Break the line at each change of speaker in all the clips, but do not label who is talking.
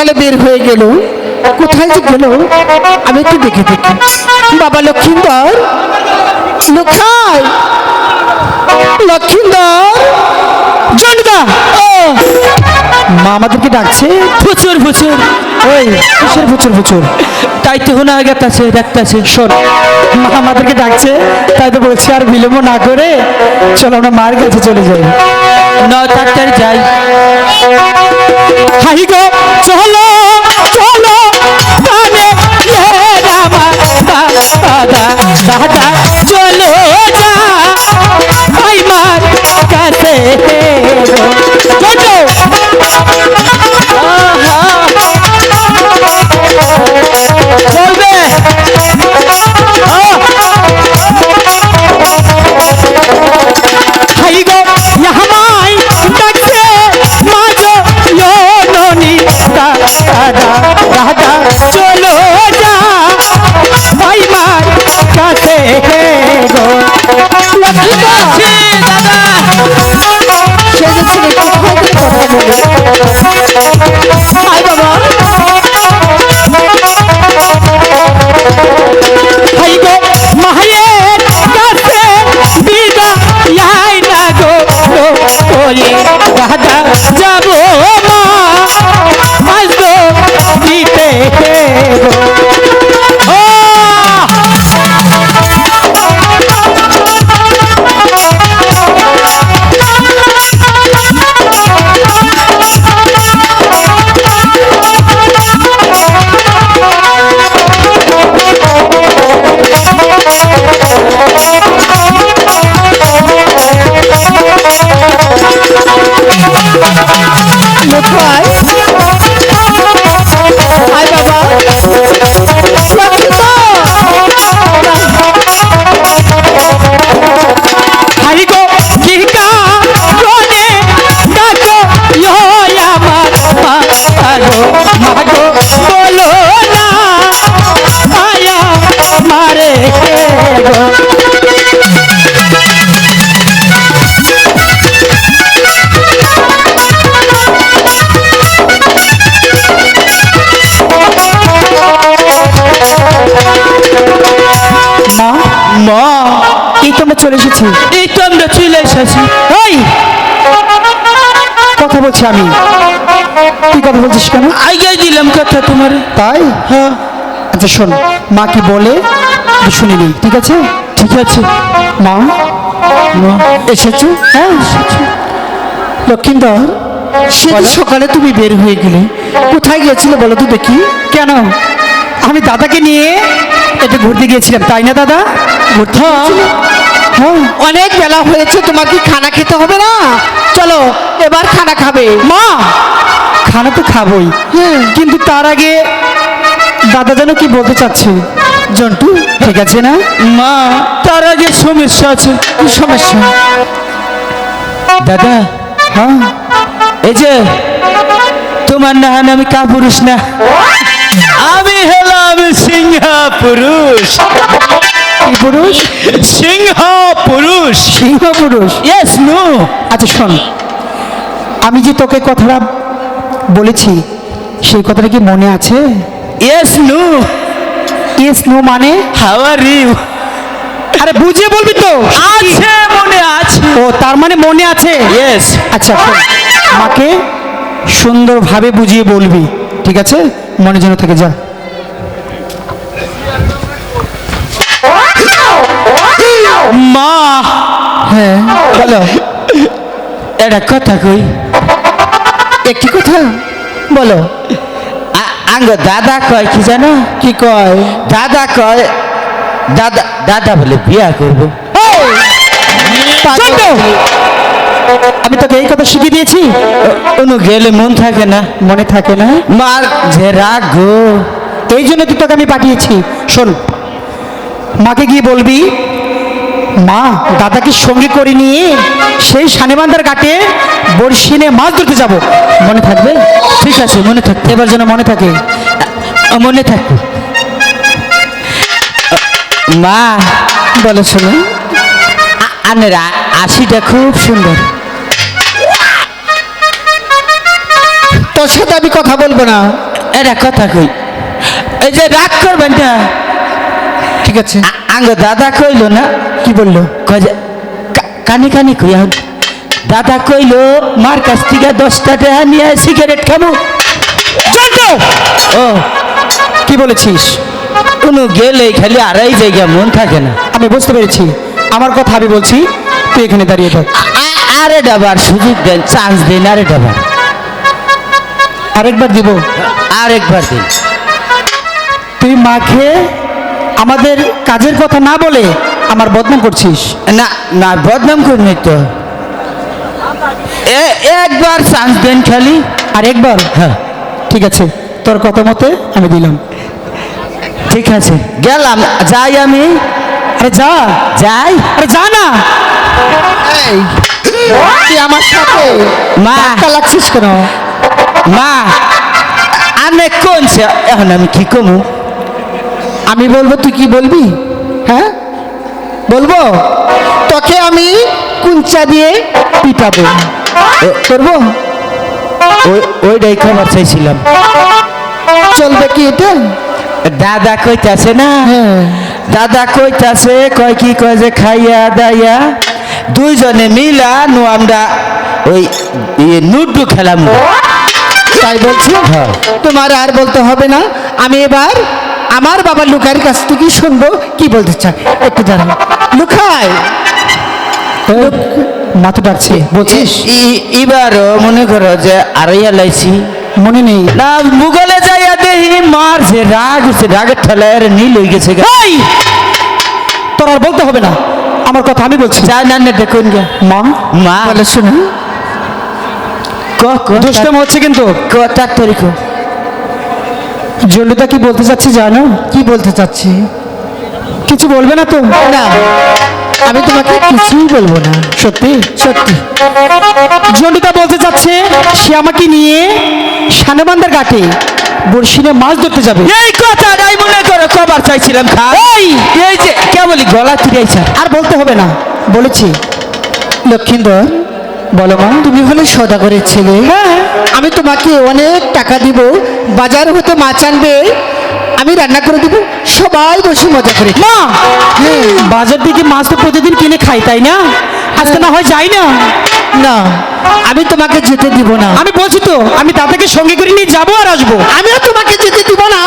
সকালে বের হয়ে গেল। কোথায় যে গেল, আমি একটু দেখে দেখি। বাবা লক্ষ্মীন্দর লোখাই লক্ষ্মীন্দর জনদা, ও! মা আমাদেরকে ডাকছে,
প্রচুর প্রচুর।
ওই কিসের ফুচুর ফুচুর
তাই তো হোনা গেতাছে দেখতাছে
শোন। মা আমাদেরকে ডাকছে, তাই তো বলছি, আর বিলম্ব না করে চলো, আমরা মার কাছে চলে যাই।
ন তাড়াতাড়ি যাই।
হাই গো চলো চলো রামা দাদা দাদা চলো কাছে গো। হাই মা। এই তো আমরা চলে এসেছি?
এই তো আমরা চলে এসেছি।
এই! কথা বলছি আমি। তুই কথা বলছিস কেন?
আগে দিলাম কথা তোমার।
তাই?
হ্যাঁ।
আচ্ছা শোন মা কি বলে? শুনে নি ঠিক আছে?
ঠিক আছে।
মা? এসেছ? হ্যাঁ এসেছ। লক্ষ্মীন্দর সেদিন সকালে তুমি বের হয়ে গেলে। কোথায় গিয়েছিলে বলো তো দেখি। কেন? আমি দাদাকে নিয়ে একটু ঘুরতে গিয়েছিলাম তাই না দাদা?
অনেক বেলা হয়েছে তোমাকে খানা খেতে হবে না। চলো এবার খানা খাবে।
মা! খানা তো খাবোই। কিন্তু তার আগে দাদা যেন কি বলতে চাচ্ছে? জন্টু। ঠিক আছে না?
মা তার আগে সমস্যা আছে।
কি সমস্যা?
দাদা
হ্যাঁ?
এই যে তোমার না হয় আমি কা পুরুষ না আমি হলাম সিংহ পুরুষ।
পুরুষ?
সিংহ পুরুষ
সিংহ পুরুষ
ইয়েস নো
আচ্ছা শোন। আমি যে তোকে কথাটা বলেছি সেই কথাটা কি মনে আছে?
ইয়েস নো
ইয়েস নো মানে?
হাউ আর ইউ
আরে বুঝিয়ে বলবি তো।
আছে মনে আছে।
ও তার মানে মনে আছে?
ইয়েস
আচ্ছা শোন, মাকে সুন্দরভাবে বুঝিয়ে বলবি ঠিক আছে? মনে যেন থেকে যা।
মা
হ্যাঁ বলো।
এটা কথা কই?
একটি কথা? বলো।
আঙ্গ দাদা কয় কি জানো?
কি কয়?
দাদা কয় দাদা দাদা বলে বিয়া করব।
আমি তোকে এই কথা শিখিয়ে দিয়েছি।
কোনো গেলে মন থাকে না।
মনে থাকে না?
মার যে রাগ গো।
এই জন্য তুই তোকে আমি পাঠিয়েছি। শোন মাকে গিয়ে বলবি মা, দাদাকে সঙ্গে করে নিয়ে সেই সানেবান্ধার ঘাটে বড়শি নিয়ে মাছ ধরতে যাব। মনে থাকবে?
ঠিক আছে, মনে থাকবে
এবার যেন মনে থাকে।
মনে থাকবে মা,
বলো শোনো।
আনের, আশিটা খুব সুন্দর।
তোর সাথে আমি কথা বলব না।
এটা কথা কই। এই যে রাগ করবেন
ঠিক আছে।
আঙ্গ দাদা কইলো না।
কি বলল?
কানি কানি কই এখন দাদা কইলো মার কাছ থেকে দশটা টাকা নিয়ে সিগারেট খাব। ও
কি বলেছিস?
কোনো গেলে খালি আড়াই জায়গা মন থাকে না।
আমি বুঝতে পেরেছি। আমার কথা আমি বলছি তুই এখানে দাঁড়িয়ে থাক।
আরে ডাবার সুযোগ দেন চান্স দেন আরে ডাবার।
আরেকবার দিব?
আরেকবার দিন।
তুই মাকে আমাদের কাজের কথা না বলে আমার বদনাম করছিস?
না না বদনাম করনি তো। এ- একবার চান্স দেন খালি।
আর একবার?
হ্যাঁ।
ঠিক আছে তোর কথা মতে আমি দিলাম।
ঠিক আছে গেলাম যাই আমি।
আরে যা।
যাই।
আরে যা না।
তুই আমার সাথে
মা।
লাগছিস কেন?
মা আনে কোন এখন আমি কি কমু?
আমি বলব তুই কি বলবি? হ্যাঁ? বলব? তোকে আমি কুঞ্চা দিয়ে পিটাবো। করব?
ওই ওইটাই খবর চাইছিলাম।
চলবে কি এটা?
দাদা কইতাছে না?
হ্যাঁ।
দাদা কইতাছে কয় কি কয় যে খাইয়া দাইয়া দুইজনে মিলা নু আমরা ওই নুডু খেলাম।
তাই বলছি?
হ্যাঁ।
তোমার আর বলতে হবে না। আমি এবার আমার বাবার লুকার কাছ থেকে শুনব কি বলতে চায়? একটু দাঁড়াও। লুকায়
মা তো ডাকছে বলছিস?
এবারও মনে করো যে আড়াইয়া লাইছি।
মনে নেই।
না মুগলে যাইয়া দেহি মার যে রাগ উঠছে রাগের ঠেলায় নীল হয়ে গেছে।
এই! তোর আর বলতে হবে না। আমার কথা আমি বলছি।
যা না না দেখুন গে।
মা
মা।
বলে
শুনুন
দুষ্টম হচ্ছে কিন্তু।
ক তার তরিক
জল্লুদা কি বলতে চাচ্ছি জানো?
কি বলতে চাচ্ছি?
কিছু বলবে না তো?
না আমি তোমাকে কিছুই বলব না।
সত্যি?
সত্যি।
জন্ডুদা বলতে চাচ্ছে সে আমাকে নিয়ে সানেবান্দার ঘাটে বড়শিনে মাছ ধরতে যাবে।
এই কথাটাই মনে করো কবার চাইছিলাম এই! এই যে কেবলই গলা তুলেছে
আর বলতে হবে না বলেছি।
লক্ষিন্দর
বলো মা
তুমি হলে সদাগরের ছেলে।
হ্যাঁ
আমি তোমাকে অনেক টাকা দিব বাজার হতে মাছ আনবে আমি রান্না করে দিব সবাই বসে মজা করে।
মা! বাজার থেকে মাছ তো প্রতিদিন কিনে খাই তাই না? আজকে না হয় যাই না।
না আমি তোমাকে যেতে দিব না।
আমি বলছি তো আমি দাদাকে সঙ্গে করে নিয়ে যাব আর আসব।
আমিও তোমাকে যেতে দিব না দিব না।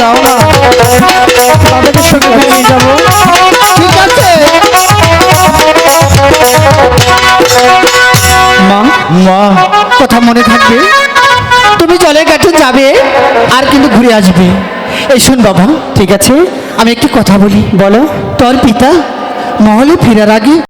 যাও না। তাদেরকে
সঙ্গে নিয়ে যাব। ঠিক আছে? মা মা,
কথা মনে থাকবে? তুমি জলের কাছে যাবে, আর কিন্তু ঘুরে আসবে। এই শুন বাবা, ঠিক আছে? আমি একটু কথা বলি, বলো। তোর পিতা মহলে ফেরার আগে